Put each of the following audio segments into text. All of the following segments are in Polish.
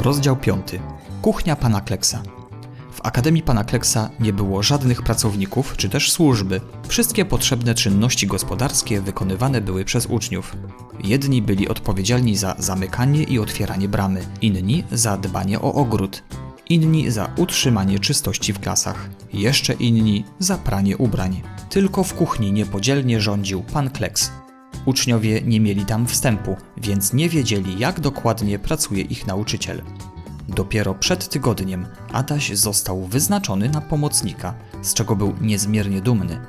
Rozdział 5. Kuchnia pana Kleksa. W Akademii pana Kleksa nie było żadnych pracowników czy też służby. Wszystkie potrzebne czynności gospodarskie wykonywane były przez uczniów. Jedni byli odpowiedzialni za zamykanie i otwieranie bramy, inni za dbanie o ogród, inni za utrzymanie czystości w klasach, jeszcze inni za pranie ubrań. Tylko w kuchni niepodzielnie rządził pan Kleks. Uczniowie nie mieli tam wstępu, więc nie wiedzieli, jak dokładnie pracuje ich nauczyciel. Dopiero przed tygodniem Adaś został wyznaczony na pomocnika, z czego był niezmiernie dumny.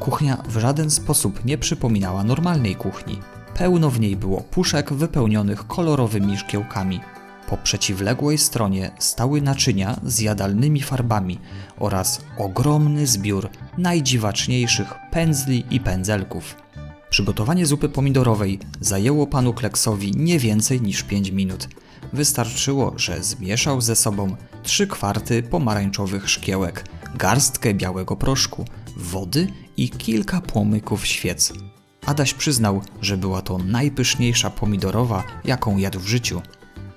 Kuchnia w żaden sposób nie przypominała normalnej kuchni. Pełno w niej było puszek wypełnionych kolorowymi szkiełkami. Po przeciwległej stronie stały naczynia z jadalnymi farbami oraz ogromny zbiór najdziwaczniejszych pędzli i pędzelków. Przygotowanie zupy pomidorowej zajęło panu Kleksowi nie więcej niż 5 minut. Wystarczyło, że zmieszał ze sobą 3 kwarty pomarańczowych szkiełek, garstkę białego proszku, wody i kilka płomyków świec. Adaś przyznał, że była to najpyszniejsza pomidorowa, jaką jadł w życiu.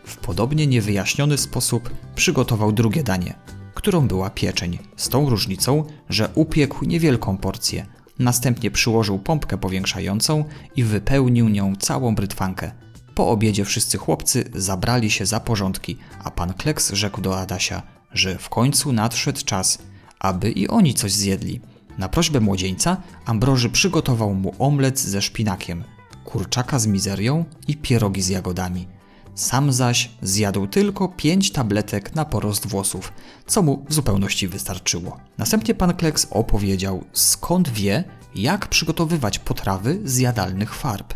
W podobnie niewyjaśniony sposób przygotował drugie danie, którą była pieczeń, z tą różnicą, że upiekł niewielką porcję. Następnie przyłożył pompkę powiększającą i wypełnił nią całą brytwankę. Po obiedzie wszyscy chłopcy zabrali się za porządki, a pan Kleks rzekł do Adasia, że w końcu nadszedł czas, aby i oni coś zjedli. Na prośbę młodzieńca Ambroży przygotował mu omlet ze szpinakiem, kurczaka z mizerią i pierogi z jagodami. Sam zaś zjadł tylko pięć tabletek na porost włosów, co mu w zupełności wystarczyło. Następnie pan Kleks opowiedział, skąd wie, jak przygotowywać potrawy z jadalnych farb.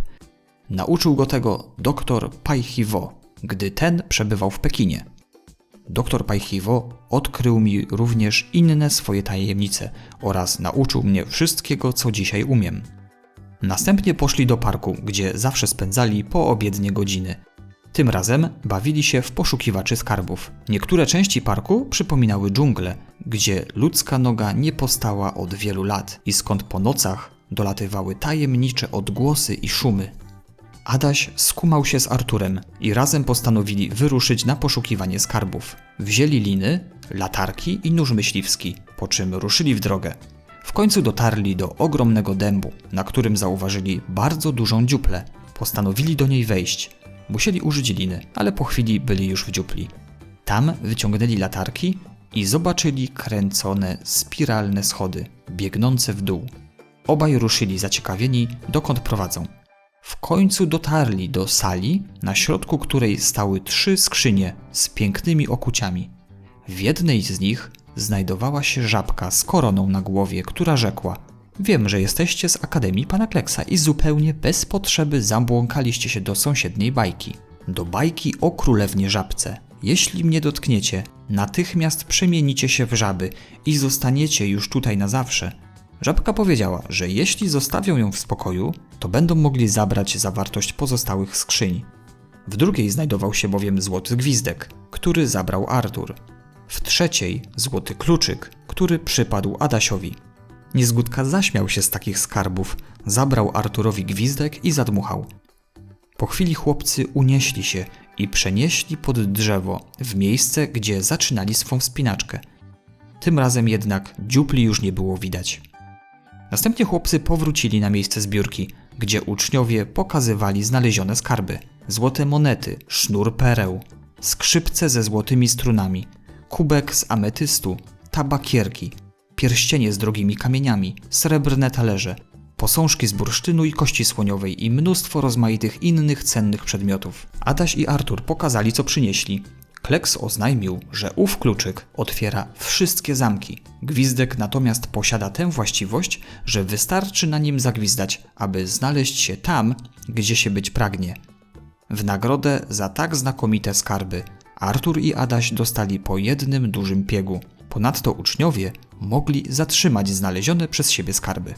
Nauczył go tego dr Paichiwo, gdy ten przebywał w Pekinie. Dr Paichiwo odkrył mi również inne swoje tajemnice oraz nauczył mnie wszystkiego, co dzisiaj umiem. Następnie poszli do parku, gdzie zawsze spędzali poobiednie godziny. Tym razem bawili się w poszukiwaczy skarbów. Niektóre części parku przypominały dżunglę, gdzie ludzka noga nie postała od wielu lat i skąd po nocach dolatywały tajemnicze odgłosy i szumy. Adaś skumał się z Arturem i razem postanowili wyruszyć na poszukiwanie skarbów. Wzięli liny, latarki i nóż myśliwski, po czym ruszyli w drogę. W końcu dotarli do ogromnego dębu, na którym zauważyli bardzo dużą dziuplę. Postanowili do niej wejść. Musieli użyć liny, ale po chwili byli już w dziupli. Tam wyciągnęli latarki i zobaczyli kręcone spiralne schody, biegnące w dół. Obaj ruszyli zaciekawieni, dokąd prowadzą. W końcu dotarli do sali, na środku której stały trzy skrzynie z pięknymi okuciami. W jednej z nich znajdowała się żabka z koroną na głowie, która rzekła: Wiem, że jesteście z Akademii Pana Kleksa i zupełnie bez potrzeby zabłąkaliście się do sąsiedniej bajki. Do bajki o królewnie żabce. Jeśli mnie dotkniecie, natychmiast przemienicie się w żaby i zostaniecie już tutaj na zawsze. Żabka powiedziała, że jeśli zostawią ją w spokoju, to będą mogli zabrać zawartość pozostałych skrzyń. W drugiej znajdował się bowiem złoty gwizdek, który zabrał Artur. W trzeciej złoty kluczyk, który przypadł Adasiowi. Niezgódka zaśmiał się z takich skarbów, zabrał Arturowi gwizdek i zadmuchał. Po chwili chłopcy unieśli się i przenieśli pod drzewo, w miejsce, gdzie zaczynali swą wspinaczkę. Tym razem jednak dziupli już nie było widać. Następnie chłopcy powrócili na miejsce zbiórki, gdzie uczniowie pokazywali znalezione skarby: złote monety, sznur pereł, skrzypce ze złotymi strunami, kubek z ametystu, tabakierki, pierścienie z drogimi kamieniami, srebrne talerze, posążki z bursztynu i kości słoniowej i mnóstwo rozmaitych innych cennych przedmiotów. Adaś i Artur pokazali, co przynieśli. Kleks oznajmił, że ów kluczyk otwiera wszystkie zamki. Gwizdek natomiast posiada tę właściwość, że wystarczy na nim zagwizdać, aby znaleźć się tam, gdzie się być pragnie. W nagrodę za tak znakomite skarby Artur i Adaś dostali po jednym dużym piegu. Ponadto uczniowie mogli zatrzymać znalezione przez siebie skarby.